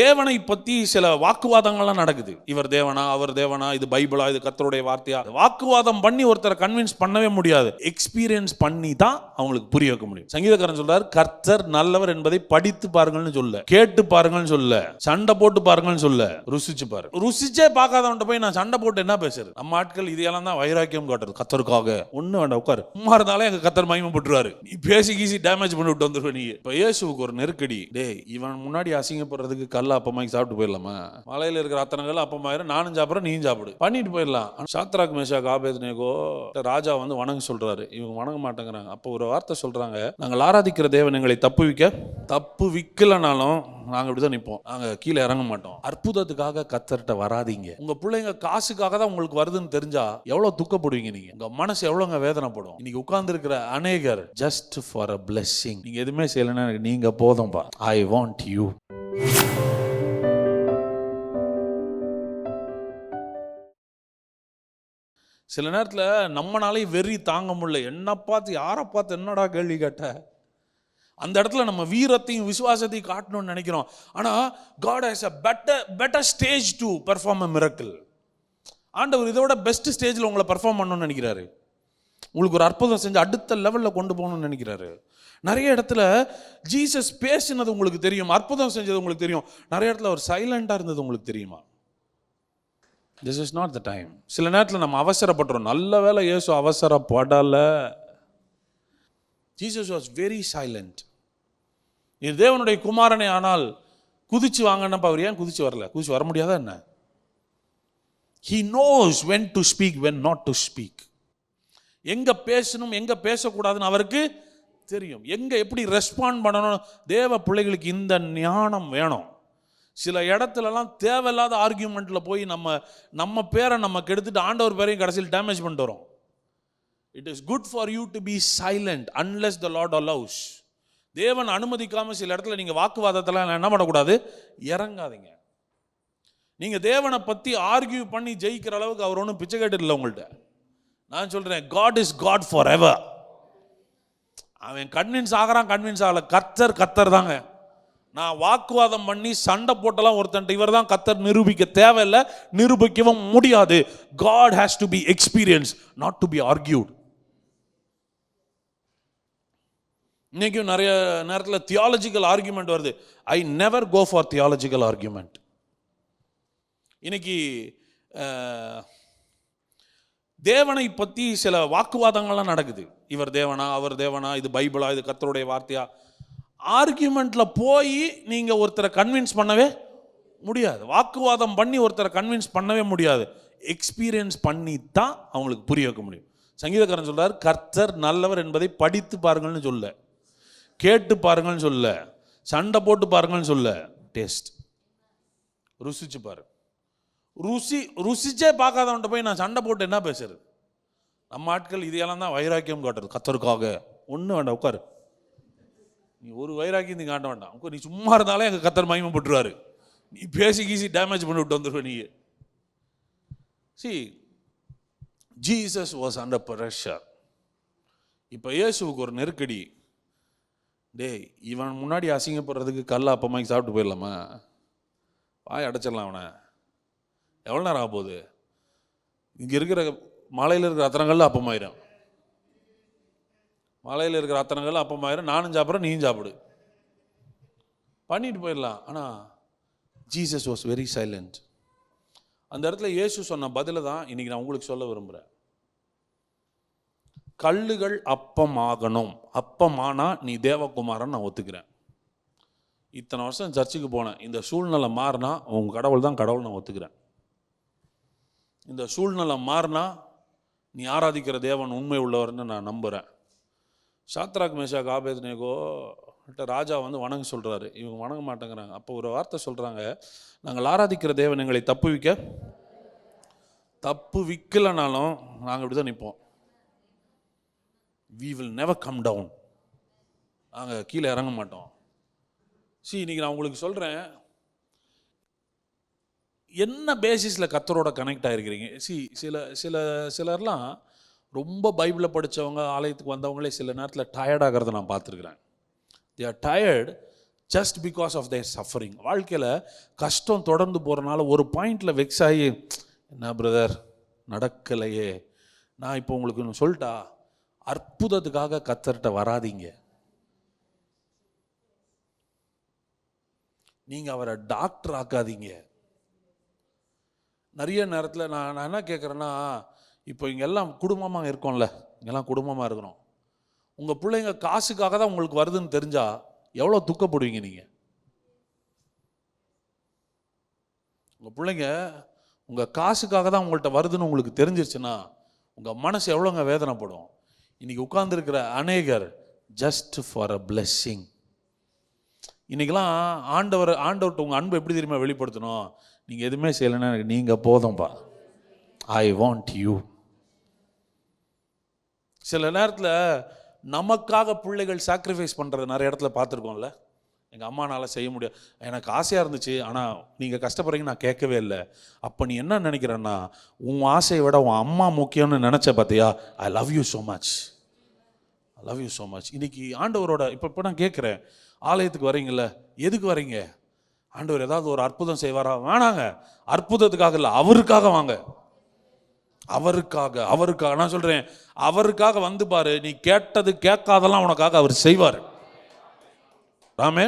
தேவனை பற்றி சில வாக்குவாதங்கள்லாம் நடக்குது. இவர் தேவனா அவர் தேவனா இது பைபிளா இது கத்தருடைய வார்த்தையா? வாக்குவாதம் பண்ணி ஒருத்தரை கன்வின்ஸ் பண்ணவே முடியாது. எக்ஸ்பீரியன்ஸ் பண்ணி தான் அவங்களுக்கு புரிய வைக்க முடியும். சங்கீதக்காரன் சொல்றாரு கர்த்தர் நல்லவர் என்பதை படித்து பாருங்கள்னு சொல்ல கேட்டு பாருங்கள்னு சொல்ல சண்டை போட்டு பாருங்கள்னு சொல்ல ருசிச்சு பாரு. ருசிச்சே பார்க்காதவன்ட்ட போய் நான் சண்டை போட்டு என்ன பேசுறது? நம்ம ஆட்கள் இதையெல்லாம் தான் வைராக்கியம் காட்டுறது கத்தருக்காக ஒண்ணு வேண்டாம் உட்காரு. சும்மா இருந்தாலே எங்க கத்தர் மயமப்பட்டுருவாரு போட்டுருவாரு நீ பேசி கீசி டேமேஜ் பண்ணி விட்டு வந்துருவ நீ. இப்ப இயேசுவுக்கு ஒரு நெருக்கடி. டேய் இவன் முன்னாடி அசிங்கப்படுறதுக்கு கல்ல அப்பமாக்கி சாப்பிட்டு போயிடலாமா? மலையில் இருக்கிற அத்தனை கல்ல அப்பமாயிரம் நானும் சாப்பிட்றேன் நீயும் சாப்பிடு. பண்ணிட்டு போயிடலாம். சாத்ராக் மேஷா ஆபேத்னேகோ ராஜா வந்து வணங்க சொல்றாரு. இவங்க வணங்க மாட்டேங்கிறாங்க. அப்போ ஒரு வார்த்தை சொல்றாங்க. நாங்கள் ஆராதிக்கிற தேவன் எங்களை தப்பு விக்க தப்பு விற்கலைனாலும் நாங்கள் இப்படி தான் நிற்போம். நாங்கள் கீழே இறங்க மாட்டோம். அற்புதத்துக்காக கத்தர்கிட்ட வராதீங்க. உங்கள் பிள்ளைங்க காசுக்காக தான் உங்களுக்கு வருதுன்னு தெரிஞ்சா எவ்வளோ துக்கப்படுவீங்க நீங்கள் உங்கள் மனசு எவ்வளோங்க வேதனைப்படும்? இன்னைக்கு உட்கார்ந்துருக்கிற அநேகர் ஜஸ்ட் ஃபார் அ பிளெஸ்ஸிங் நீங்கள் எதுவுமே செய்யலைன்னா எனக்கு நீங்கள் போதும்பா. ஐ வாண்ட் யூ சில நேரத்தில் நம்மனாலே வெறி தாங்க முடியல. என்ன பார்த்து யாரை பார்த்து என்னடா கேள்வி கேட்ட? அந்த இடத்துல நம்ம வீரத்தையும் விசுவாசத்தையும் காட்டணும்னு நினைக்கிறோம். ஆனால் God has a better better stage to perform a miracle ஆண்டவர் இதோட பெஸ்ட் ஸ்டேஜில் உங்களை பெர்ஃபார்ம் பண்ணணும்னு நினைக்கிறாரு. உங்களுக்கு ஒரு அற்புதம் செஞ்சு அடுத்த லெவலில் கொண்டு போகணும்னு நினைக்கிறாரு. நிறைய இடத்துல ஜீசஸ் பேசினது உங்களுக்கு தெரியும் அற்புதம் செஞ்சது உங்களுக்கு தெரியும். நிறைய இடத்துல அவர் சைலண்டாக இருந்தது உங்களுக்கு தெரியுமா? This is not the time சில நேரத்தில் நம்ம அவசரப்படுறோம். நல்ல வேளை இயேசு அவசரப்படலை. ஜீசஸ் வாஸ் வெரி சைலண்ட் இது தேவனுடைய குமாரனை ஆனால் குதிச்சு வாங்கினப்ப அவர் ஏன் குதிச்சு வரல? குதிச்சு வர முடியாதா என்ன? He knows when to speak when not to speak எங்கே பேசணும் எங்கே பேசக்கூடாதுன்னு அவருக்கு தெரியும். எங்கே எப்படி ரெஸ்பாண்ட் பண்ணணும்? தேவ பிள்ளைகளுக்கு இந்த ஞானம் வேணும். சில இடத்துலலாம் தேவையில்லாத ஆர்கியூமெண்ட்டில் போய் நம்ம நம்ம பேரை நம்ம கெடுத்துட்டு ஆண்டவர் பேரையும் கடைசியில் டேமேஜ் பண்ணிட்டு வரோம். It is good for you to be silent unless the Lord allows தேவன் அனுமதிக்காமல் சில இடத்துல நீங்கள் வாக்குவாதத்தெல்லாம் என்ன பண்ணக்கூடாது? இறங்காதீங்க. நீங்கள் தேவனை பற்றி ஆர்கியூ பண்ணி ஜெயிக்கிற அளவுக்கு அவர் ஒன்றும் பிச்சை கேட்டு இல்லை உங்கள்கிட்ட நான் சொல்கிறேன் God is God forever அவன் கன்வின்ஸ் ஆகிறான் கன்வின்ஸ் ஆகலை. கத்தர் கத்தர் தாங்க. நான் வாக்குவாதம் பண்ணி சண்டை போட்டெல்லாம் ஒருத்தன்ட்டு இவர் தான் கத்தர் நிரூபிக்க தேவையில்லை நிரூபிக்கவும் முடியாது. God has to be experience not to be argued இன்னைக்கும் நிறைய நேரத்தில் தியாலஜிக்கல் ஆர்கியூமெண்ட் வருது. I never go for theological argument இன்னைக்கு தேவனை பற்றி சில வாக்குவாதங்கள்லாம் நடக்குது. இவர் தேவனா அவர் தேவனா இது பைபிளா இது கத்தருடைய வார்த்தையா? ஆர்கியூமெண்ட்டில் போய் நீங்கள் ஒருத்தரை கன்வின்ஸ் பண்ணவே முடியாது. வாக்குவாதம் பண்ணி ஒருத்தரை கன்வின்ஸ் பண்ணவே முடியாது. எக்ஸ்பீரியன்ஸ் பண்ணி தான் அவங்களுக்கு புரிய வைக்க முடியும். சங்கீதக்காரன் சொல்கிறார் கர்த்தர் நல்லவர் என்பதை படித்து பாருங்கள்னு சொல்ல கேட்டு பாருங்கள்னு சொல்ல சண்டை போட்டு பாருங்கள்னு சொல்ல டேஸ்ட் ருசிச்சு பாரு. ருசி ருசிச்சே பார்க்காதவன்ட்ட போய் நான் சண்டை போட்டு என்ன பேசுறது? நம்ம ஆட்கள் இதையெல்லாம் தான் வைராக்கியம் காட்டுறது கத்தருக்காக. ஒன்றும் வேண்டாம் உட்காரு. நீ ஒரு வைராக்கியம் நீ காட்ட வேண்டாம். உட்காரு, நீ சும்மா இருந்தாலே எங்கள் கத்தர் மகிமை போட்டுருவாரு நீ பேசி கீசி டேமேஜ் பண்ணி விட்டு வந்துடுவ நீ see Jesus was under pressure இப்போ இயேசுவுக்கு ஒரு நெருக்கடி. டேய் இவன் முன்னாடி அசிங்கப்படுறதுக்கு கல்ல அப்பமாக்கி சாப்பிட்டு போயிடலாமா? வாய் அடைச்சிடலாம் அவனை. எவ்வளோ நேரம் ஆக போகுது இங்கே இருக்கிற மலையில் இருக்கிற அத்தனங்கள்ல அப்பமாயிரும். மலையில் இருக்கிற அத்தனங்கள்ல அப்பமாயிரும் நானும் சாப்பிட்றேன் நீயும் சாப்பிடு. பண்ணிட்டு போயிடலாம். ஆனால் ஜீசஸ் வாஸ் வெரி சைலண்ட் அந்த இடத்துல இயேசு சொன்ன பதில தான் இன்னைக்கு நான் உங்களுக்கு சொல்ல விரும்புகிறேன் கல்லுகள் அப்பம் ஆகணும் அப்பமானா நீ தேவகுமாரன் நான் ஒத்துக்கிறேன். இத்தனை வருஷம் சர்ச்சுக்கு போனேன். இந்த சூழ்நிலை மாறினா உங்க கடவுள் தான் கடவுள் நான் ஒத்துக்கிறேன். இந்த சூழ்நிலை மாறினா நீ ஆராதிக்கிற தேவன் உண்மை உள்ளவர்னு நான் நம்புகிறேன் சாத்ராக் மேஷாக் ஆபேத்னேகோ கிட்ட ராஜா வந்து வணங்க சொல்கிறாரு இவங்க வணங்க மாட்டேங்கிறாங்க. அப்போ ஒரு வார்த்தை சொல்கிறாங்க நாங்கள் ஆராதிக்கிற தேவன் எங்களை தப்பு விக்க தப்பு விற்கலைனாலும் நாங்கள் இப்படி தான் நிற்போம். We will never come down நாங்கள் கீழே இறங்க மாட்டோம். சி இன்றைக்கி நான் உங்களுக்கு சொல்கிறேன் என்ன பேசிஸில் கத்தரோட கனெக்ட் ஆகிருக்கிறீங்க சி சில சில சிலர்லாம் ரொம்ப பைபிளை படித்தவங்க ஆலயத்துக்கு வந்தவங்களே சில நேரத்தில் டயர்டாகிறத நான் பார்த்துருக்குறேன். They are tired just because of their suffering வாழ்க்கையில் கஷ்டம் தொடர்ந்து போகிறனால ஒரு பாயிண்டில் வெக்ஸ் ஆகி என்ன பிரதர் நடக்கலையே. நான் இப்போ உங்களுக்கு சொல்லிட்டா அற்புதத்துக்காக கத்தர்கிட்ட வராதீங்க. நீங்கள் அவரை டாக்டர் ஆக்காதீங்க. நிறைய நேரத்தில் நான் நான் என்ன கேட்குறேன்னா இப்போ இங்கெல்லாம் குடும்பமாக இருக்கோம்ல இங்கெல்லாம் குடும்பமாக இருக்கிறோம் உங்கள் பிள்ளைங்க காசுக்காக தான் உங்களுக்கு வருதுன்னு தெரிஞ்சா எவ்வளோ துக்கப்படுவீங்க நீங்கள் உங்கள் பிள்ளைங்க உங்கள் காசுக்காக தான் உங்கள்கிட்ட வருதுன்னு உங்களுக்கு தெரிஞ்சிருச்சுன்னா உங்கள் மனசு எவ்வளோங்க வேதனைப்படும். இன்றைக்கி உட்கார்ந்துருக்கிற அநேகர் ஜஸ்ட் ஃபார் அ பிளெஸ்ஸிங் இன்றைக்கெலாம் ஆண்டவர் ஆண்டவர்கிட்ட உங்கள் அன்பை எப்படி தெரியுமா வெளிப்படுத்தணும்? நீங்கள் எதுவுமே செய்யலைன்னா எனக்கு நீங்கள் போதும்பா. ஐ வாண்ட் யூ சில நேரத்தில் நமக்காக பிள்ளைகள் சாக்ரிஃபைஸ் பண்ணுறது நிறைய இடத்துல பார்த்துருக்கோம்ல. எங்கள் அம்மானால் செய்ய முடியாது எனக்கு ஆசையாக இருந்துச்சு ஆனால் நீங்கள் கஷ்டப்படுறீங்க நான் கேட்கவே இல்லை. அப்போ நீ என்ன நினைக்கிறேன்னா உன் ஆசையை விட உன் அம்மா முக்கியம்னு நினச்ச பார்த்தியா I love you so much I love you so much இன்றைக்கி ஆண்டவரோட இப்போ இப்போ நான் கேட்குறேன் ஆலயத்துக்கு வரீங்கள எதுக்கு வரீங்க ஆண்டவர் ஏதாவது ஒரு அற்புதம் செய்வாரா? வேணாங்க. அற்புதத்துக்காக இல்லை அவருக்காக வாங்க. அவருக்காக அவருக்காக நான் சொல்கிறேன் அவருக்காக வந்து பாரு நீ கேட்டது கேட்காதெல்லாம் உனக்காக அவர் செய்வார். ராமே